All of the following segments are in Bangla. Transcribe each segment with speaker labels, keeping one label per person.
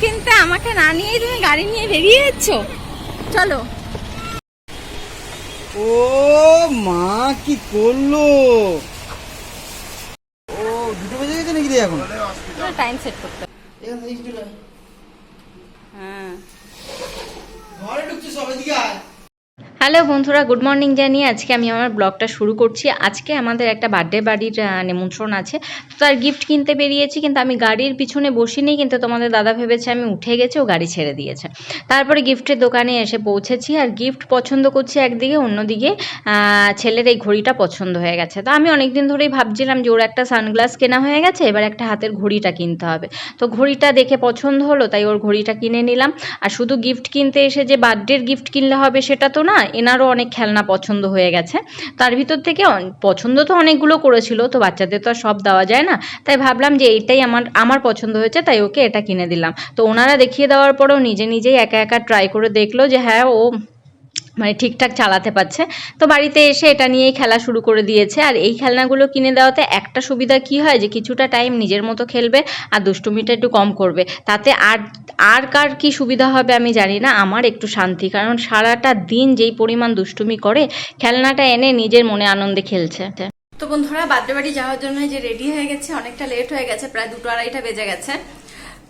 Speaker 1: কিনতে আমাকে না নিয়ে তুমি গাড়ি নিয়ে বেরিয়ে যাচ্ছ? চলো।
Speaker 2: ও মা কি করল? ও দুটো বেজে গেছে নাকি এখন?
Speaker 1: টাইম সেট করতে। হ্যাঁ।
Speaker 2: ঘরে ঢুকছে সবাই দিকে
Speaker 3: হ্যালো বন্ধুরা, গুড মর্নিং জানিয়ে আজকে আমি আমার ব্লগটা শুরু করছি। আজকে আমাদের একটা বার্থডে বাড়ির নিমন্ত্রণ আছে। তো তার গিফট কিনতে বেরিয়েছি, কিন্তু আমি গাড়ির পিছনে বসিনি, কিন্তু তোমাদের দাদা ভেবেছে আমি উঠে গেছি, ও গাড়ি ছেড়ে দিয়েছে। তারপরে গিফটের দোকানে এসে পৌঁছেছি, আর গিফট পছন্দ করছি একদিকে, অন্যদিকে ছেলের এই ঘড়িটা পছন্দ হয়ে গেছে। তো আমি অনেক দিন ধরেই ভাবছিলাম যে ওর একটা সানগ্লাস কেনা হয়ে গেছে, এবার একটা হাতের ঘড়িটা কিনতে হবে। তো ঘড়িটা দেখে পছন্দ হলো, তাই ওর ঘড়িটা কিনে নিলাম। আর শুধু গিফট কিনতে এসে যে বার্থডের গিফট কিনলে হবে সেটা তো না এনারও অনেক খেলনা পছন্দ হয়ে গেছে। তার ভিতর থেকে পছন্দ তো অনেকগুলো করেছিল, তো বাচ্চাদের তো আর সব দেওয়া যায় না। তাই ভাবলাম যে এইটাই আমার আমার পছন্দ হয়েছে, তাই ওকে এটা কিনে দিলাম। তো ওনারা দেখিয়ে দেওয়ার পরেও নিজে নিজেই একা একা ট্রাই করে দেখল যে হ্যাঁ ও মানে ঠিকঠাক চালাতে পারছে। তো বাড়িতে এসে এটা নিয়েই খেলা শুরু করে দিয়েছে। আর এই খেলনাগুলো কিনে দেওয়াতে একটা সুবিধা কি হয় যে, কিছুটা টাইম নিজের মতো খেলবে আর দুষ্টুমিটা একটু কম করবে। তাতে আর আর কার কি সুবিধা হবে আমি জানি না। আমার একটু শান্তি, কারণ সারাটা দিন যেই পরিমাণ দুষ্টুমি করে, খেলনাটা এনে নিজের মনে আনন্দে খেলছে।
Speaker 1: তো বন্ধুরা বার্থডে বাড়ি যাওয়ার জন্য যে রেডি হয়ে গেছে, অনেকটা লেট হয়ে গেছে, প্রায় দুটো আড়াইটা বেজে গেছে।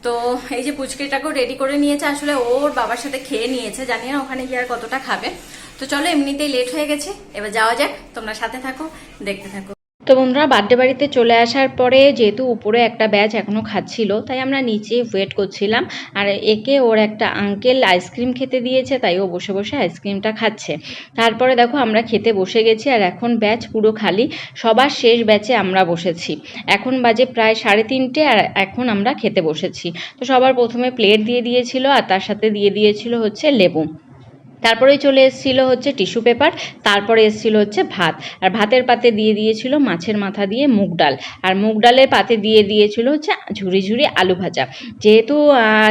Speaker 1: তো এই যে পুচকিটাকেও রেডি করে নিয়েছে, আসলে ওর বাবার সাথে খেয়ে নিয়েছে, জানি না ওখানে গিয়ে আর কতটা খাবে। তো চলো, এমনিতেই লেট হয়ে গেছে, এবার যাওয়া যাক, তোমরা সাথে থাকো, দেখতে থাকো।
Speaker 3: তো বন্ধুরা, বার্থডে বাড়িতে চলে আসার পরে যেহেতু উপরে একটা ব্যাচ এখনও খাচ্ছিল, তাই আমরা নিচে ওয়েট করছিলাম। আর একে ওর একটা আঙ্কেল আইসক্রিম খেতে দিয়েছে, তাই ও বসে বসে আইসক্রিমটা খাচ্ছে। তারপরে দেখো আমরা খেতে বসে গেছি, আর এখন ব্যাচ পুরো খালি। সবার শেষ ব্যাচে আমরা বসেছি। এখন বাজে প্রায় সাড়ে তিনটে, আর এখন আমরা খেতে বসেছি। তো সবার প্রথমে প্লেট দিয়ে দিয়েছিল, আর তার সাথে দিয়ে দিয়েছিল হচ্ছে লেবু। তারপরে চলে এসেছিল হচ্ছে টিস্যু পেপার, তারপরে এসেছিল হচ্ছে ভাত। আর ভাতের পাতে দিয়ে দিয়েছিল মাছের মাথা দিয়ে মুগ ডাল। আর মুগ ডালের পাতে দিয়ে দিয়েছিল হচ্ছে ঝুড়ি ঝুড়ি আলু ভাজা। যেহেতু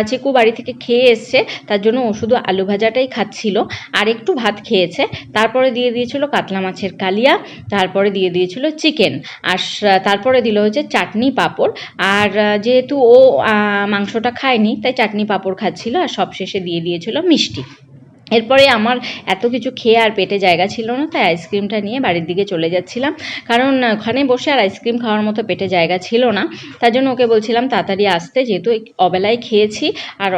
Speaker 3: চিকু বাড়ি থেকে খেয়ে এসছে, তার জন্য ও শুধু আলু ভাজাটাই খাচ্ছিল। আর একটু ভাত খেয়েছে, তারপরে দিয়ে দিয়েছিল কাতলা মাছের কালিয়া, তারপরে দিয়ে দিয়েছিল চিকেন। আর তারপরে দিল হচ্ছে চাটনি পাঁপড়। আর যেহেতু ও মাংসটা খায়নি, তাই চাটনি পাঁপড় খাচ্ছিল, আর সবশেষে দিয়ে দিয়েছিল মিষ্টি। এরপরে আমার এত কিছু খেয়ে আর পেটে জায়গা ছিল না, তাই আইসক্রিমটা নিয়ে বাড়ির দিকে চলে যাচ্ছিলাম। কারণ ওখানে বসে আর আইসক্রিম খাওয়ার মতো পেটে জায়গা ছিল না। তার জন্য ওকে বলছিলাম, তাড়াতাড়ি আসতে, যেহেতু অবেলায় খেয়েছি আর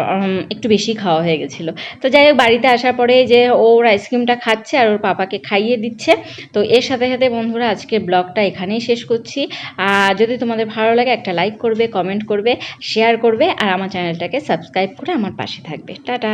Speaker 3: একটু বেশি খাওয়া হয়ে গেছিল। তো যাই হোক, বাড়িতে আসার পরে যে ওর আইসক্রিমটা খাচ্ছে আর ওর পাপাকে খাইয়ে দিচ্ছে। তো এর সাথে সাথে বন্ধুরা আজকে ব্লগটা এখানেই শেষ করছি। আর যদি তোমাদের ভালো লাগে, একটা লাইক করবে, কমেন্ট করবে, শেয়ার করবে, আর আমার চ্যানেলটাকে সাবস্ক্রাইব করে আমার পাশে থাকবে। টাটা!